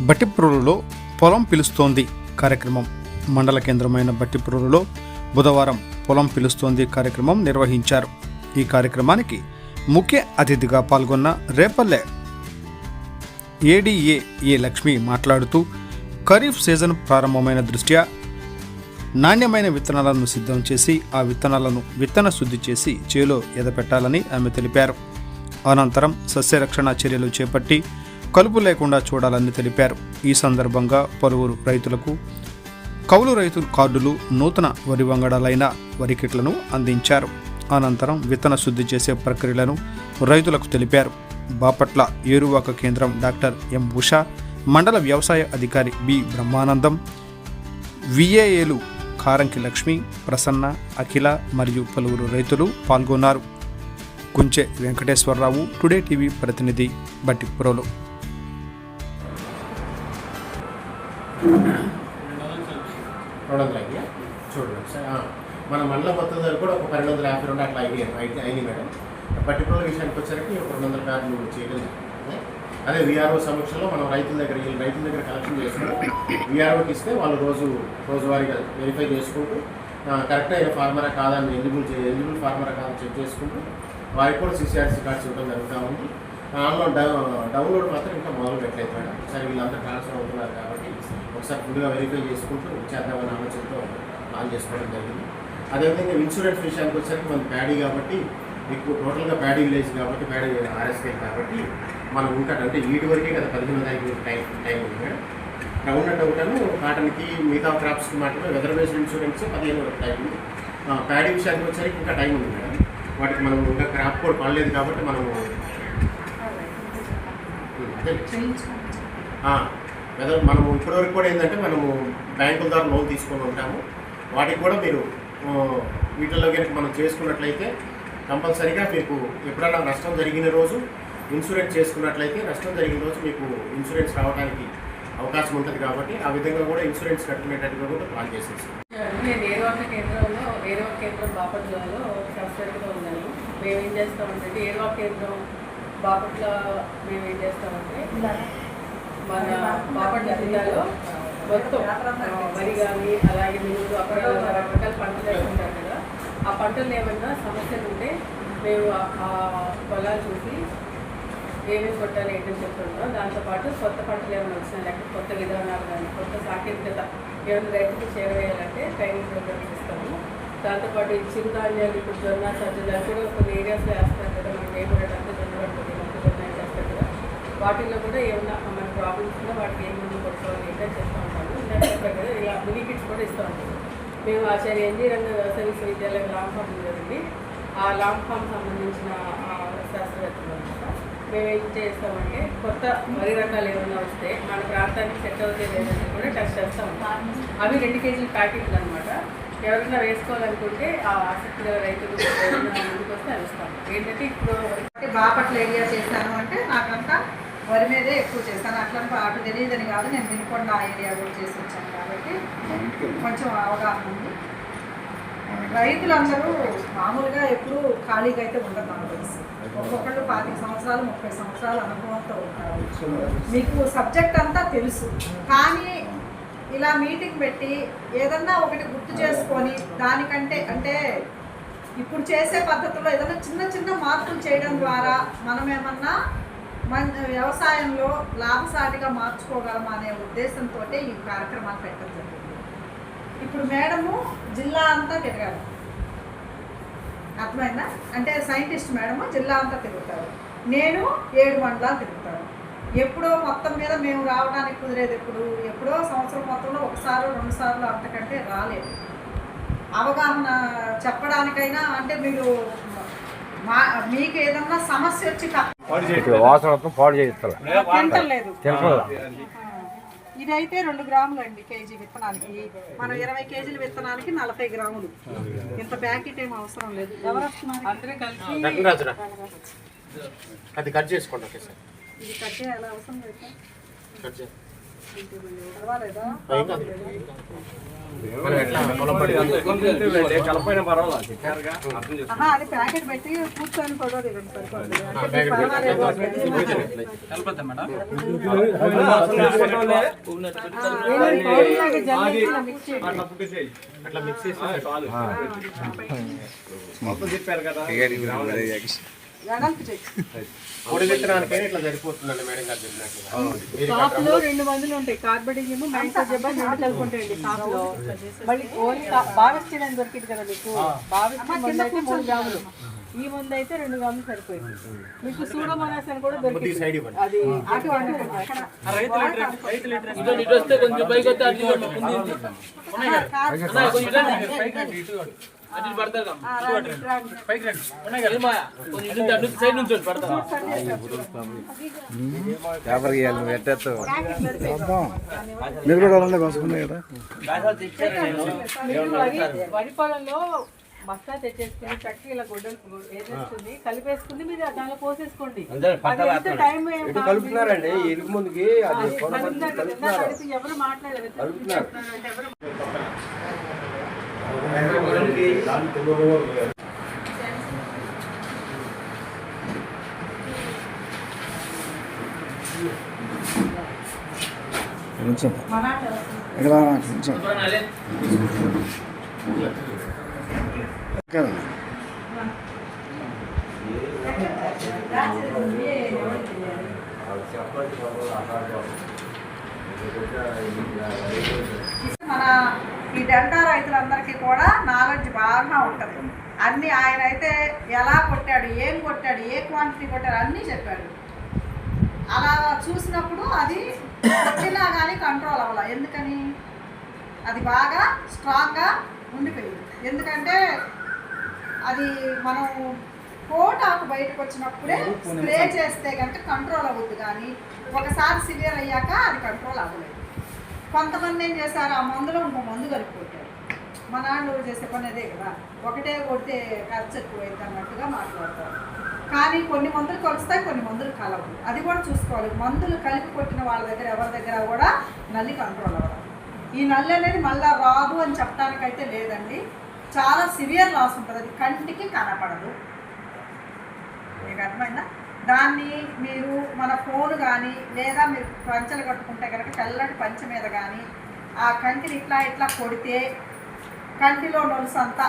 బట్టిప్రోలులో పొలం పిలుస్తోంది కార్యక్రమం. మండల కేంద్రమైన బట్టిప్రోలులో బుధవారం పొలం పిలుస్తోంది కార్యక్రమం నిర్వహించారు. ఈ కార్యక్రమానికి ముఖ్య అతిథిగా పాల్గొన్న రేపల్లె ఏడీఏ ఏ లక్ష్మి మాట్లాడుతూ ఖరీఫ్ సీజన్ ప్రారంభమైన దృష్ట్యా నాణ్యమైన విత్తనాలను సిద్ధం చేసి ఆ విత్తనాలను విత్తన శుద్ధి చేసి చేలో ఎదపెట్టాలని ఆమె తెలిపారు. అనంతరం సస్యరక్షణ చర్యలు చేపట్టి కలుపు లేకుండా చూడాలని తెలిపారు. ఈ సందర్భంగా పలువురు రైతులకు కౌలు రైతుల కార్డులు నూతన వరి వంగడాలైన వరి కిట్లను అందించారు. అనంతరం విత్తన శుద్ధి చేసే ప్రక్రియలను రైతులకు తెలిపారు. బాపట్ల ఏరువాక కేంద్రం డాక్టర్ ఎం ఉషా మండల వ్యవసాయ అధికారి బి బ్రహ్మానందం విఏఏలు కారంకి లక్ష్మి ప్రసన్న అఖిల మరియు పలువురు రైతులు పాల్గొన్నారు. కుంచె వెంకటేశ్వరరావు టుడే టీవీ ప్రతినిధి బట్టిపురోలు రెండు వందల ఐదు చూడండి ఒకసారి. మన మండల మొత్తం దగ్గర కూడా ఒక పన్నెండు వందల యాభై రెండు అట్లా అయినాయి అయితే అయినాయి మేడం. పర్టికులర్ విషయానికి వచ్చేసరికి ఒక రెండు వందల కార్డులు చేయడం జరిగింది. అదే విఆర్ఓ సమక్షంలో మనం రైతుల దగ్గర రైతుల దగ్గర కలెక్షన్ చేసుకుంటూ విఆర్ఓకి ఇస్తే వాళ్ళు రోజు రోజువారీగా వెరిఫై చేసుకుంటూ కరెక్ట్ అయిన ఫార్మరా కాదని ఎలిజిబుల్ ఎలిజిబుల్ ఫార్మరా కాదని చెక్ చేసుకుంటూ వారికి కూడా సిసిఆర్సీ కార్డ్స్ ఇవ్వడం జరుగుతూ ఉంది. ఆన్లైన్ డౌన్లోడ్ మాత్రం ఇంకా మొదలు పెట్టలేదు మేడం. సరే వీళ్ళంతా ట్రాన్స్ఫర్ అవుతున్నారు కాబట్టి ఒకసారి ఫుల్గా వెరిఫై చేసుకుంటూ చేద్దామని ఆలోచనతో ప్లాన్ చేసుకోవడం జరిగింది. అదేవిధంగా ఇన్సూరెన్స్ విషయానికి వచ్చేసరికి మన ప్యాడీ కాబట్టి మీకు టోటల్గా ప్యాడీ విలేజ్ కాబట్టి ప్యాడీ ఆర్ఎస్కే కాబట్టి మనం ఇంకా అంటే వీటి వరకే కదా పదిహేను తారీఖు టైం టైం ఉంది మేడం. గ్రౌండ్ నట్ ఒకటాను కాటన్కి మిగతా క్రాప్స్కి మాత్రమే వెదర్ బేస్డ్ ఇన్సూరెన్స్ పదిహేను వరకు టైం ఉంది. ప్యాడీ విషయానికి వచ్చేసరికి ఇంకా టైం ఉంది మేడం. వాటికి మనం ఇంకా క్రాప్ కూడా పడలేదు కాబట్టి మనము వెదర్ మనము ఇప్పటివరకు కూడా ఏంటంటే మనము బ్యాంకుల ద్వారా లోన్ తీసుకొని ఉంటాము. వాటికి కూడా మీరు వీటిల్లో కనుక మనం చేసుకున్నట్లయితే కంపల్సరీగా మీకు ఎప్పుడైనా నష్టం జరిగిన రోజు ఇన్సూరెన్స్ చేసుకున్నట్లయితే నష్టం జరిగిన రోజు మీకు ఇన్సూరెన్స్ రావడానికి అవకాశం ఉంటుంది కాబట్టి ఆ విధంగా కూడా ఇన్సూరెన్స్ కట్టుకునేటట్టుగా కూడా ప్లాన్ చేసేసి. నేను ఏరువాక కేంద్రంలో ఏరువాక కేంద్రం బాపట్లలో సబ్సిడీగా ఉన్నాను. మేము ఏం చేస్తామంటే ఏరువాక కేంద్రం బాపట్ల మేము ఏం చేస్తామంటే మన బాపట్ల జిల్లాలో మొత్తం వరి కానీ అలాగే మినుములు అక్కడ రకరకాల పంటలు వేసుకుంటారు కదా. ఆ పంటలు ఏమన్నా సమస్యలు ఉంటే మేము ఆ- పొలాలు చూసి ఏమేమి కొట్టాలి ఏంటని చెప్తున్నాం దాంతోపాటు కొత్త పంటలు ఏమైనా వచ్చినాయి లేకపోతే కొత్త విధానాలు కానీ కొత్త సాంకేతికత ఏమైనా రైతులకు చేరవేయాలంటే ట్రైనింగ్ ప్రోగ్రామ్స్ ఇస్తాము. దాంతోపాటు ఈ చిరుధాన్యాలు ఇప్పుడు జొన్న సజ్జలు అవి కూడా కొన్ని ఏరియాస్లో వేస్తారు కదా. మనం వేయకూడదు అంటే జొన్న పడుతుంది మొక్కజొన్న చేస్తారు కదా. వాటిల్లో కూడా ఏమన్నా ప్రాబ్లమ్స్ ఉన్నా వాటికి ఏం ముందు కొట్టుకోవాలి ఏంటని చేస్తూ ఉంటాము ఇలా చెప్పారు కదా ఇలా మినీ కిట్స్ కూడా ఇస్తూ ఉంటాము మేము ఆచార్య ఎన్జీ రంగ వ్యవసాయ విశ్వవిద్యాలయం లాంగ్ ఫామ్ ఉంది ఆ లాంగ్ ఫామ్ సంబంధించిన శాస్త్రవేత్తలు అనమాట మేము ఏం చేస్తామంటే కొత్త వరి రకాలు ఏమైనా వస్తే మన ప్రాంతానికి సెట్ అవుతాయి లేదని కూడా టెస్ట్ చేస్తూ ఉంటాం. అవి రెండు కేజీల ప్యాకెట్లు అనమాట ఎవరైనా వేసుకోవాలనుకుంటే ఆ ఆసక్తి రైతులు ముందుకు వస్తే అవి ఇస్తాం. ఏంటంటే ఇప్పుడు బాపట్ల ఏరియా చేశాను అంటే నాకంతా వరి మీదే ఎక్కువ చేశాను అట్లా అటు తెలియదని కాదు నేను వినుకొండ ఆ ఏరియా కూడా చేసి వచ్చాను కాబట్టి కొంచెం అవగాహన ఉంది. రైతులందరూ మామూలుగా ఎప్పుడూ ఖాళీగా అయితే ఉండదు నాకు తెలుసు. ఒక్కొక్కళ్ళు పాతిక సంవత్సరాలు ముప్పై సంవత్సరాలు అనుభవంతో ఉంటారు. మీకు సబ్జెక్ట్ అంతా తెలుసు. కానీ ఇలా మీటింగ్ పెట్టి ఏదన్నా ఒకటి గుర్తు చేసుకొని దానికంటే అంటే ఇప్పుడు చేసే పద్ధతిలో ఏదైనా చిన్న చిన్న మార్పులు చేయడం ద్వారా మనం ఏమన్నా మన వ్యవసాయంలో లాభసాటిగా మార్చుకోగలమా అనే ఉద్దేశంతో ఈ కార్యక్రమాలు పెట్టడం జరిగింది. ఇప్పుడు మేడము జిల్లా అంతా తిరగాలి. అర్థమైందా? అంటే సైంటిస్ట్ మేడము జిల్లా అంతా తిరుగుతారు. నేను ఏడు మండలాలు తిరుగుతాను. ఎప్పుడో మొత్తం మీద మేము రావడానికి కుదిరేది ఎప్పుడు? ఎప్పుడో సంవత్సరం మొత్తంలో ఒకసారి రెండు సార్లు అంతకంటే రాలేదు. అవగాహన చెప్పడానికైనా అంటే మీరు మా మీకు ఏదన్నా సమస్య వచ్చి వాసన మొత్తం పాడు చేయిస్తారు తెలుసు ఇదైతే రెండు గ్రాములు అండి కేజీ విత్తనానికి. మనం ఇరవై కేజీల విత్తనానికి నలభై గ్రాములు. ఇంత ప్యాకెట్ ఏం అవసరం లేదు. ఎవరు వస్తున్నారు అందరూ కలిసి అది కట్ చేసుకోండి ఓకే సార్ ఇది కట్ చేయాలి? అవసరం లేదు కలపైన పర్వాలేదు అది ప్యాకెట్ పెట్టి కూర్చొని ఫోటో. అట్లా మిక్స్ చేసి చాలు. మొత్తం చెప్పారు కదా. పొడి విత్తనానికి ఇట్లా సరిపోతుందండి మేడం గారు కాపులో రెండు మందులు ఉంటాయి కార్బడిజం మైక్రోజెబా రెండు కలుపుకుంటాయండి కాపులో మళ్ళీ ఓన్లీ అని దొరికింది కదా మీకు మందు అయితే మూడు గ్రాములు ఈ మందు అయితే రెండు గ్రాములు సరిపోయింది మీకు సూడోమోనాస్ అని కూడా దొరికింది అది ఇవ్వండి ఆహా, కాదు. ఆ, రండి, రండి. పేపర్ గీయాలి నువ్వు ఎట్టేస్తావు. మీరు కూడా అలానే కోసుకున్నాయి కదా? వరి పొలంలో బస్తా తెచ్చేసుకుని చక్కగా ఇలా గుడ్డలు వేసేసుకుని కలిపేసుకుని మీరు దానిలో పోసేసుకోండి. కలుపుతున్నారండి? ఇరుగు ముందుకి ఎవరు మాట్లాడలేదు? కలుపుతున్నారు. చెప్తున్నారంటే ఎవరు కొంచెం మన ఈ డెల్టా రైతులందరికీ కూడా నాలెడ్జ్ బాగా ఉంటుంది. అన్ని ఆయన అయితే ఎలా కొట్టాడు ఏం కొట్టాడు ఏ క్వాంటిటీ కొట్టాడు అన్నీ చెప్పాడు. అలా చూసినప్పుడు అది కొట్టినా కానీ కంట్రోల్ అవ్వాల. ఎందుకని? అది బాగా స్ట్రాంగ్గా ఉండిపోయింది. ఎందుకంటే అది మనం కోటాకు బయటకు వచ్చినప్పుడే స్ప్రే చేస్తే కనుక కంట్రోల్ అవ్వద్దు కానీ ఒకసారి సివియర్ అయ్యాక అది కంట్రోల్ అవ్వలేదు. కొంతమంది ఏం చేశారు ఆ మందులో ఇంకో మందు కలిపిపోతారు మా నాన్న చేసే పని అదే కదా ఒకటే కొడితే ఖర్చు ఎక్కువైంది అన్నట్టుగా మాట్లాడతారు. కానీ కొన్ని మందులు కలుస్తాయి కొన్ని మందులు కలవు. అది కూడా చూసుకోవాలి. మందులు కలిపి కొట్టిన వాళ్ళ దగ్గర ఎవరి దగ్గర కూడా నల్లి కంట్రోల్ అవ్వడం ఈ నల్లి అనేది మళ్ళీ రాదు అని చెప్పడానికైతే లేదండి. చాలా సివియర్ లాస్ ఉంటుంది. అది కంటికి కనపడదు. మీకు అర్థమైందా? దాన్ని మీరు మన ఫోన్ కానీ లేదా మీరు పంచలు కట్టుకుంటే కనుక తెల్లటి పంచ మీద కానీ ఆ కంటిని ఇట్లా ఇట్లా కొడితే కంటిలో నొలుసంతా